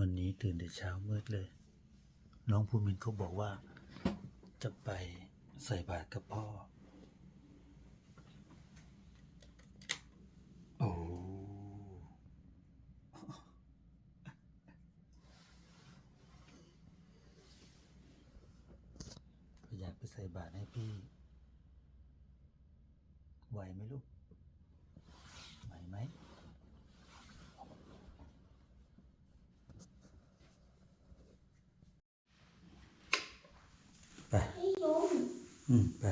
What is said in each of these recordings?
วันนี้ตื่นแต่เช้ามืดเลย น้องภูมินเขาบอกว่า จะไปใส่บาตรกับพ่อ โอ้ก็อยากไปใส่บาตรให้พี่ ไหวไหมลูก ไหวไหม ไป ไม่ยง อืมไป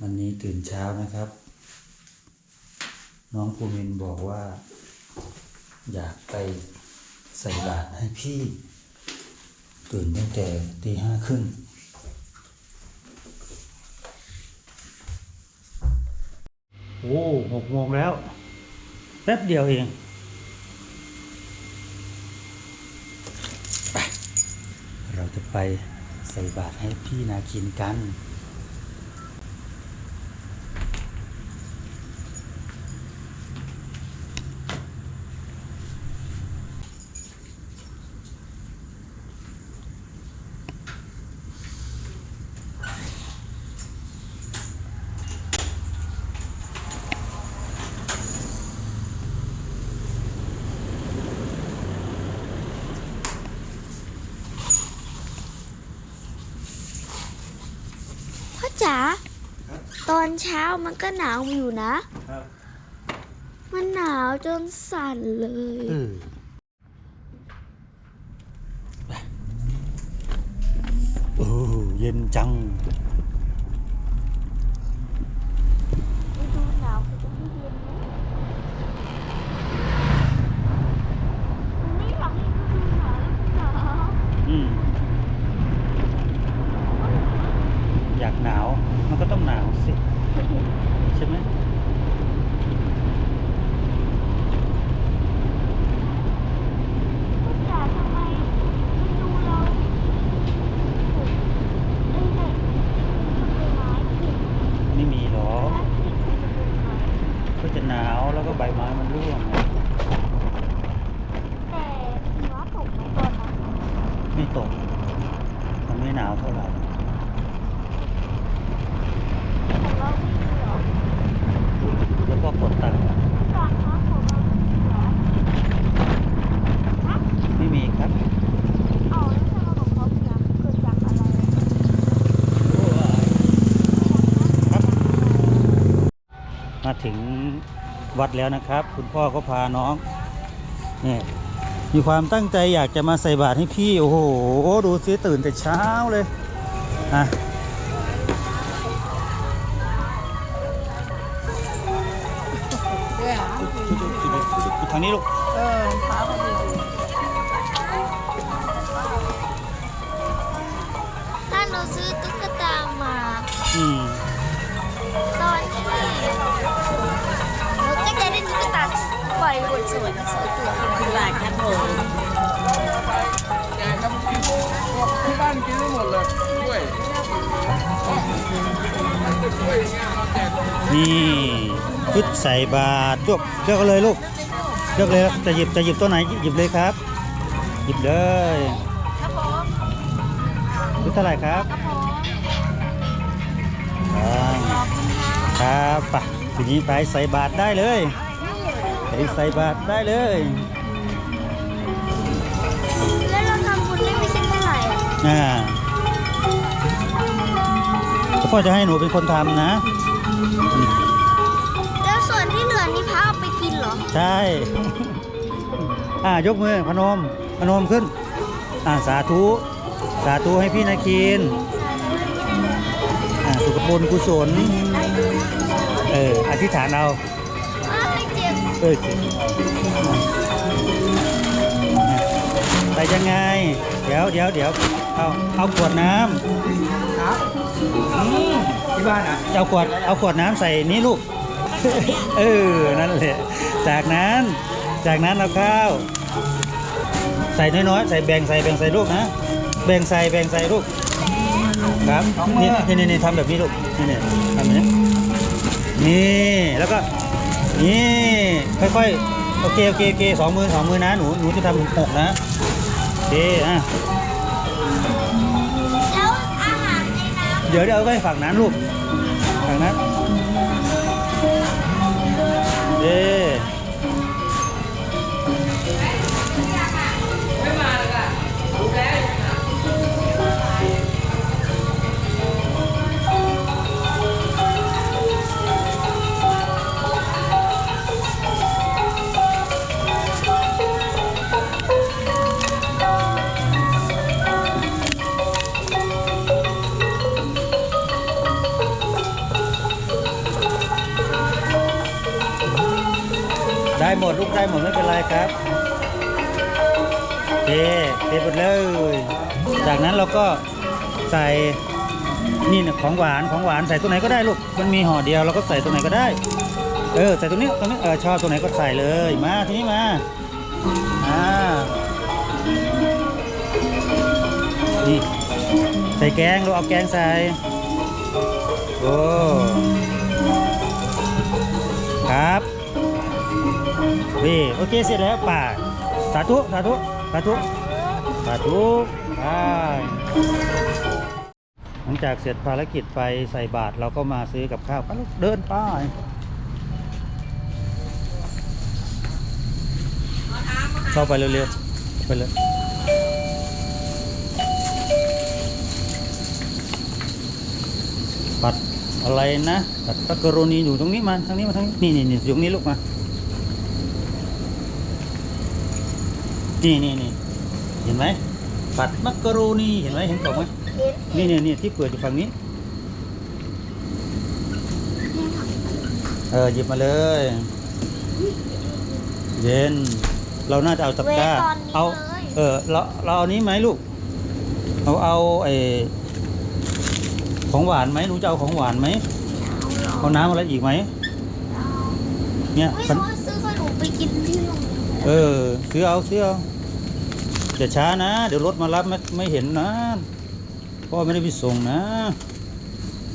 วันนี้ตื่นเช้านะครับ น้องภูมินบอกว่า อยากไปใส่บาตรให้พี่ ตื่นตั้งแต่ตีห้าครึ่งโอ้หกโมงแล้ว แป๊บเดียวเองไปเราจะไป ใส่บาตรให้พี่นาคินกัน อนเช้ามันก็หนาวอยู่นะครับมันหนาวจนสั่นเลยเออไปโอ้เย็นจัง ฤดูหนาวคือจะไม่เย็นนะมันไม่อยากให้ฤดูหนาวแล้วมันหนาว อืม อยากหนาว มันก็ต้องหนาวสิ ใช่ไหม พ่อจ๋าทำไมฤดูเราปลูกไอ้เนี่ยต้นไม้ผิด ไม่มีหรอก พลาสติกมันจะเป็นไม้ ก็จะหนาวแล้วก็ใบไม้มันร่วงไง แต่หิมะตกไหมตอนนั้น ไม่ตก มันไม่หนาวเท่าไหร่ของเราไม่มีหรอแล้วก็กดตังค์ของเราไม่มีหรอไม่มีครับมาเกิดเกิดจากอะไรครับมาถึงวัดแล้วนะครับ คุณพ่อก็พาน้องเนี่ย มีความตั้งใจอยากจะมาใส่บาตรให้พี่ โอ้โห ดูสิตื่นแต่เช้าเลยอะทางนี้ลูก เออขาพอดีถ้าหนูซื้อตุ๊กตามา อืม ปล่อยบนสวนสวยตัวกินหลายกันเลยที่บ้านกินได้หมดเลยกล้วยกล้วยเงี้ยเราแจกนี่ชุดใส่บาตรยกเลือกเอาเลยลูกเลือกเลยจะหยิบจะหยิบตัวไหนหยิบเลยครับ หยิบเลยครับผมชุดเท่าไหร่ครับครับผมอ่าครับไปทีนี้ไปใส่บาตรได้เลย ไปใส่บาตรได้เลย แล้วเราทำบุญได้ไม่ใช่เท่าไหร่อะอ่าแล้วพ่อจะให้หนูเป็นคนทำนะอืมแล้วส่วนที่เหลือนี่พระเอาไปกินเหรอ ใช่ อ่ายกมือพนม พนมขึ้น อ่าสาธุ สาธุให้พี่นาคิน อ่าสุขบุญกุศล เออ อธิษฐานเอาอ้าวไม่ เอ้ยไปยังไง เดี๋ยวเดี๋ยวเดี๋ยวเอาเอาขวดน้ครับที่บ้านอะเอาขวดเอาขวดน้ำใส่นี้ลูก เออ นั่นแหละ จากนั้น จากนั้นเอาข้าว ใส่น้อยๆ ใส่แบ่งใส่แบ่งใส่ลูกนะ แบ่งใส่แบ่งใส่ลูก ครับ นี่นี่นี่นี่ทำแบบนี้ลูก นี่นี่ทำแบบนี้ นี่ แล้วก็ นี่ค่อยๆโอเคโอเคโอเคสองมือสองมือนะหนูหนูจะทำหกนะโอเคอะแล้วอาหารในน้ำเดี๋ยวเดี๋ยวเอาไปฝั่งนั้นลูกฝั่งนั้นเย้ ได้หมดลูกได้หมดไม่เป็นไรครับเคเทหมดเลย จากนั้นเราก็ใส่นี่นะของหวานของหวานใส่ตัวไหนก็ได้ลูกมันมีห่อเดียวเราก็ใส่ตัวไหนก็ได้ เออใส่ตรงนี้ตรงนี้เออชอบตรงไหนก็ใส่เลยมาทีนี้มาอ่านี่ใส่แกงเราเอาแกงใส่โอ้ครับ วีโอเคเสร็จแล้วป่าสาธุสาธุสาธุสาธุไปหลังจากเสร็จภารกิจไปใส่บาตรเราก็มาซื้อกับข้าวไปลูกเดินป้ายเข้าไปเร็วๆไปเลยปัดอะไรนะปัดตักกรนีอยู่ตรงนี้มาทางนี้มาทางนี้นี่นี่นี่อยู่ตรงนี้ลูกมา นี่นี่นี่เห็นไหมปัดมักกะโรนีเห็นไหมเห็นกล่องไหมเห็นนี่นี่นี่ที่เปิดอยู่ฝั่งนี้ เออหยิบมาเลย เย็น เราน่าจะเอาตะกร้า เอา เออเราเราเอานี้ไหมลูก เอาเอาไอของหวานไหมหนูจะเอาของหวานไหมเอาน้ำอะไรอีกไหมเนี่ยไม่ฉันรู้ว่าซื้อขนมไปกินที่โรงเรียนเออซื้อเอาซื้อเอา อย่าช้านะ เดี๋ยวรถมารับไม่ไม่เห็นนะ พ่อไม่ได้ไปส่งนะ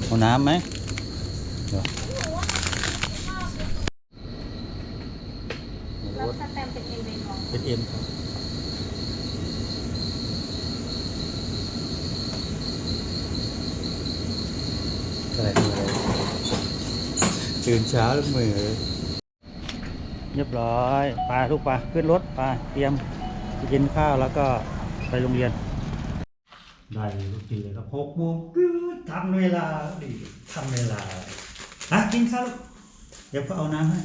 เอาน้ำไหมเดี๋ยวแล้วสแตมป์เป็นเอเวนของเป็นเอ็มอะไรตื่นเช้าแล้วมือ เรียบร้อยไปลูกไปขึ้นรถไปเตรียมไป กินข้าวแล้วก็ไปโรงเรียน ได้ลูกทีเลยครับหกโมงปื๊ดทำเวลาดิทำเวลาฮะกินข้าวเดี๋ยวก็เอาน้ำให้